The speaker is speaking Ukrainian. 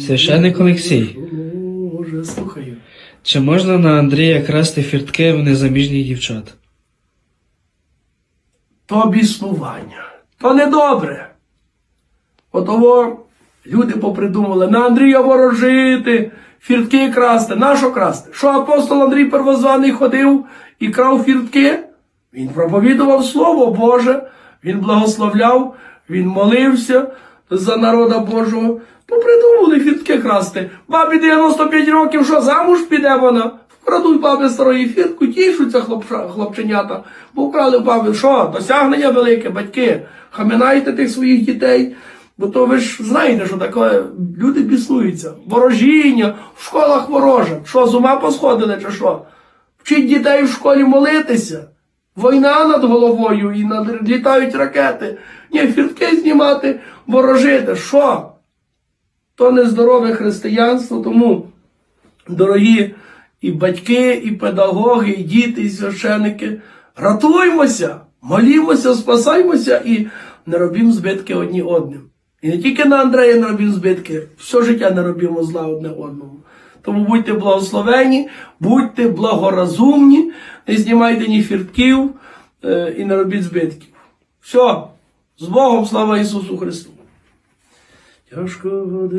Священник Олексій, Боже, слухаю. чи можна на Андрія красти фіртки в незаміжніх дівчат? То біснування, то недобре. Отого люди попридумали на Андрія ворожити, фіртки красти. Нащо красти? Що апостол Андрій Первозваний ходив і крав фіртки? Він проповідував Слово Боже, він благословляв, він молився за народа Божого. Попридумали фіртки красти. Бабі 95 років, що замуж піде вона? Вкрадуть баби старої фіртку, тішуться хлопша- хлопченята, бо вкрали баби. Що? Досягнення велике, батьки. Хаминайте тих своїх дітей. Бо то ви ж знаєте, що таке люди біснуються. Ворожіння, в школах ворожать. Що, з ума посходили чи що? Вчить дітей в школі молитися. Війна над головою і над... літають ракети. Ні, фіртки знімати, ворожити. Що? То нездорове християнство, тому, дорогі і батьки, і педагоги, і діти, і священики, ратуймося, молімося, спасаймося і не робімо збитки одні одним. І не тільки на Андрея не робімо збитки, все життя не робимо зла одне одному. Тому будьте благословені, будьте благоразумні, не знімайте ні фіртків е, і не робіть збитків. Все, з Богом, слава Ісусу Христу! Тяжко.